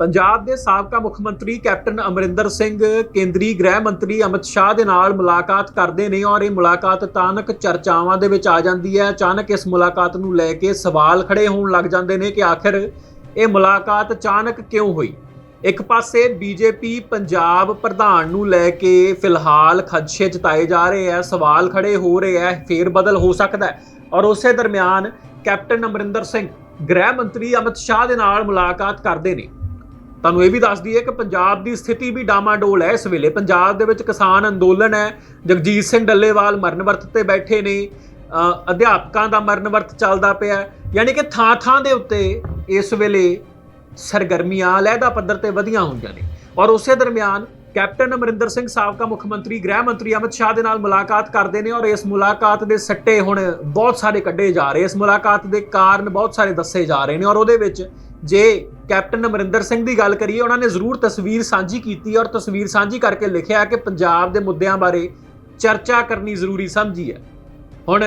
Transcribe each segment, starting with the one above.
ਪੰਜਾਬ ਦੇ ਸਾਬਕਾ ਮੁੱਖ ਮੰਤਰੀ ਕੈਪਟਨ ਅਮਰਿੰਦਰ ਸਿੰਘ, ਕੇਂਦਰੀ ਗ੍ਰਹਿ ਮੰਤਰੀ ਅਮਿਤ ਸ਼ਾਹ ਦੇ ਨਾਲ ਮੁਲਾਕਾਤ ਕਰਦੇ ਨੇ ਔਰ ਇਹ ਮੁਲਾਕਾਤ ਅਚਾਨਕ ਚਰਚਾਵਾਂ ਦੇ ਵਿੱਚ ਆ ਜਾਂਦੀ ਹੈ। ਅਚਾਨਕ ਇਸ ਮੁਲਾਕਾਤ ਨੂੰ ਲੈ ਕੇ ਸਵਾਲ ਖੜੇ ਹੋਣ ਲੱਗ ਜਾਂਦੇ ਨੇ ਕਿ ਆਖਿਰ ਇਹ ਮੁਲਾਕਾਤ ਅਚਾਨਕ ਕਿਉਂ ਹੋਈ? ਇੱਕ ਪਾਸੇ ਬੀਜੇਪੀ ਪੰਜਾਬ ਪ੍ਰਧਾਨ ਨੂੰ ਲੈ ਕੇ ਫਿਲਹਾਲ ਖਦਸ਼ੇ ਜਤਾਏ ਜਾ ਰਹੇ ਹੈ, ਸਵਾਲ ਖੜੇ ਹੋ ਰਹੇ ਹੈ, ਫੇਰ ਬਦਲ ਹੋ ਸਕਦਾ ਹੈ। ਔਰ ਉਸੇ ਦਰਮਿਆਨ ਕੈਪਟਨ ਅਮਰਿੰਦਰ ਸਿੰਘ, ਗ੍ਰਹਿ ਮੰਤਰੀ ਅਮਿਤ ਸ਼ਾਹ ਦੇ ਨਾਲ ਮੁਲਾਕਾਤ ਕਰਦੇ ਨੇ। ਤੁਹਾਨੂੰ ਇਹ ਵੀ ਦੱਸਦੀ ਹੈ ਕਿ ਪੰਜਾਬ ਦੀ ਸਥਿਤੀ ਵੀ ਡਾਮਾਡੋਲ ਹੈ ਇਸ ਵੇਲੇ। ਪੰਜਾਬ ਦੇ ਵਿੱਚ ਕਿਸਾਨ ਅੰਦੋਲਨ ਹੈ। ਜਗਜੀਤ ਸਿੰਘ ਡੱਲੇਵਾਲ ਮਰਨ ਵਰਤ ਤੇ ਬੈਠੇ ਨੇ। ਅਧਿਆਪਕਾਂ ਦਾ ਮਰਨ ਵਰਤ ਚੱਲਦਾ ਪਿਆ ਯਾਨੀ ਕਿ ਥਾਂ ਥਾਂ ਦੇ ਉੱਤੇ ਇਸ ਵੇਲੇ ਸਰਗਰਮੀਆਂ, ਲਹਿਦਾ ਪੱਧਰ ਤੇ ਵਧੀਆਂ ਹੋਈਆਂ ਨੇ। ਔਰ ਉਸੇ ਦਰਮਿਆਨ ਕੈਪਟਨ ਅਮਰਿੰਦਰ ਸਿੰਘ ਸਾਬਕਾ ਮੁੱਖ ਮੰਤਰੀ, ਗ੍ਰਹਿ ਮੰਤਰੀ ਅਮਿਤ ਸ਼ਾਹ ਦੇ ਨਾਲ ਮੁਲਾਕਾਤ ਕਰਦੇ ਨੇ ਔਰ ਇਸ ਮੁਲਾਕਾਤ ਦੇ ਸੱਟੇ ਹੁਣ ਬਹੁਤ ਸਾਰੇ ਕੱਢੇ ਜਾ ਰਹੇ। ਇਸ ਮੁਲਾਕਾਤ ਦੇ ਕਾਰਨ ਬਹੁਤ ਸਾਰੇ ਦੱਸੇ ਜਾ ਰਹੇ ਨੇ ਔਰ ਉਹਦੇ ਵਿੱਚ ਜੇ ਕੈਪਟਨ ਅਮਰਿੰਦਰ ਸਿੰਘ ਦੀ ਗੱਲ ਕਰੀਏ, ਉਹਨਾਂ ਨੇ ਜ਼ਰੂਰ ਤਸਵੀਰ ਸਾਂਝੀ ਕੀਤੀ ਔਰ ਤਸਵੀਰ ਸਾਂਝੀ ਕਰਕੇ ਲਿਖਿਆ ਕਿ ਪੰਜਾਬ ਦੇ ਮੁੱਦਿਆਂ ਬਾਰੇ ਚਰਚਾ ਕਰਨੀ ਜ਼ਰੂਰੀ ਸਮਝੀ ਹੈ। ਹੁਣ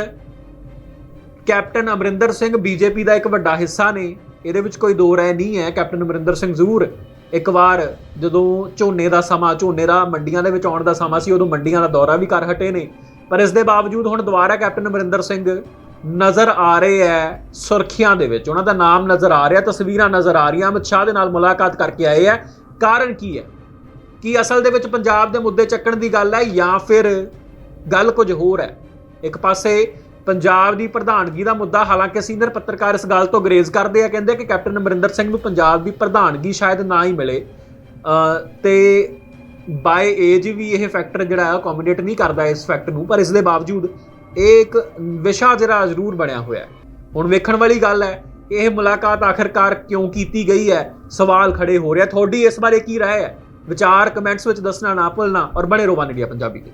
ਕੈਪਟਨ ਅਮਰਿੰਦਰ ਸਿੰਘ ਬੀਜੇਪੀ ਦਾ ਇੱਕ ਵੱਡਾ ਹਿੱਸਾ ਨੇ, ਇਹਦੇ ਵਿੱਚ ਕੋਈ ਦੋ ਰਾਏ ਨਹੀਂ ਹੈ। ਕੈਪਟਨ ਅਮਰਿੰਦਰ ਸਿੰਘ ਜ਼ਰੂਰ ਇੱਕ ਵਾਰ ਜਦੋਂ ਝੋਨੇ ਦਾ ਸਮਾਂ, ਝੋਨੇ ਦਾ ਮੰਡੀਆਂ ਦੇ ਵਿੱਚ ਆਉਣ ਦਾ ਸਮਾਂ ਸੀ, ਉਦੋਂ ਮੰਡੀਆਂ ਦਾ ਦੌਰਾ ਵੀ ਕਰ ਹਟੇ ਨੇ। ਪਰ ਇਸ ਦੇ ਬਾਵਜੂਦ ਹੁਣ ਦੁਬਾਰਾ ਕੈਪਟਨ ਅਮਰਿੰਦਰ ਸਿੰਘ ਨਜ਼ਰ ਆ ਰਹੇ ਹੈ ਸੁਰਖੀਆਂ ਦੇ ਵਿੱਚ। ਉਹਨਾਂ ਦਾ ਨਾਮ ਨਜ਼ਰ ਆ ਰਿਹਾ, ਤਸਵੀਰਾਂ ਨਜ਼ਰ ਆ ਰਹੀਆਂ, ਅਮਿਤ ਸ਼ਾਹ ਦੇ ਨਾਲ ਮੁਲਾਕਾਤ ਕਰਕੇ ਆਏ ਹੈ ਕਾਰਨ ਕੀ ਹੈ ਕੀ ਅਸਲ ਦੇ ਵਿੱਚ ਪੰਜਾਬ ਦੇ ਮੁੱਦੇ ਚੱਕਣ ਦੀ ਗੱਲ ਹੈ ਜਾਂ ਫਿਰ ਗੱਲ ਕੁਝ ਹੋਰ ਹੈ ਇੱਕ ਪਾਸੇ ਪੰਜਾਬ ਦੀ ਪ੍ਰਧਾਨਗੀ ਦਾ ਮੁੱਦਾ ਹਾਲਾਂਕਿ ਸੀਨੀਅਰ ਪੱਤਰਕਾਰ ਇਸ ਗੱਲ ਤੋਂ ਗਰੇਜ਼ ਕਰਦੇ ਆ ਕਹਿੰਦੇ ਕਿ ਕੈਪਟਨ ਅਮਰਿੰਦਰ ਸਿੰਘ ਨੂੰ ਪੰਜਾਬ ਦੀ ਪ੍ਰਧਾਨਗੀ ਸ਼ਾਇਦ ਨਾ ਹੀ ਮਿਲੇ। ਅ, ਤੇ ਬਾਏ ਏਜ ਵੀ ਇਹ ਫੈਕਟਰ ਜਿਹੜਾ ਹੈ ਅਕੋਮੋਡੇਟ ਨਹੀਂ ਕਰਦਾ ਇਸ ਫੈਕਟ ਨੂੰ ਪਰ ਇਸ ਦੇ ਬਾਵਜੂਦ ਇਹ ਇੱਕ ਵਿਸ਼ਾ ਜਿਹੜਾ ਜ਼ਰੂਰ ਬਣਿਆ ਹੋਇਆ ਹੈ। ਹੁਣ ਵੇਖਣ ਵਾਲੀ ਗੱਲ ਹੈ ਇਹ ਮੁਲਾਕਾਤ ਆਖਰਕਾਰ ਕਿਉਂ ਕੀਤੀ ਗਈ ਹੈ? ਸਵਾਲ ਖੜੇ ਹੋ ਰਿਹਾ ਤੁਹਾਡੀ ਇਸ ਬਾਰੇ ਕੀ ਰਾਏ ਹੈ? ਵਿਚਾਰ ਕਮੈਂਟਸ ਵਿੱਚ ਦੱਸਣਾ ਨਾ ਭੁੱਲਣਾ ਔਰ ਬਣੇ ਰਹੋ ਵਨ ਇੰਡੀਆ ਪੰਜਾਬੀ 'ਤੇ।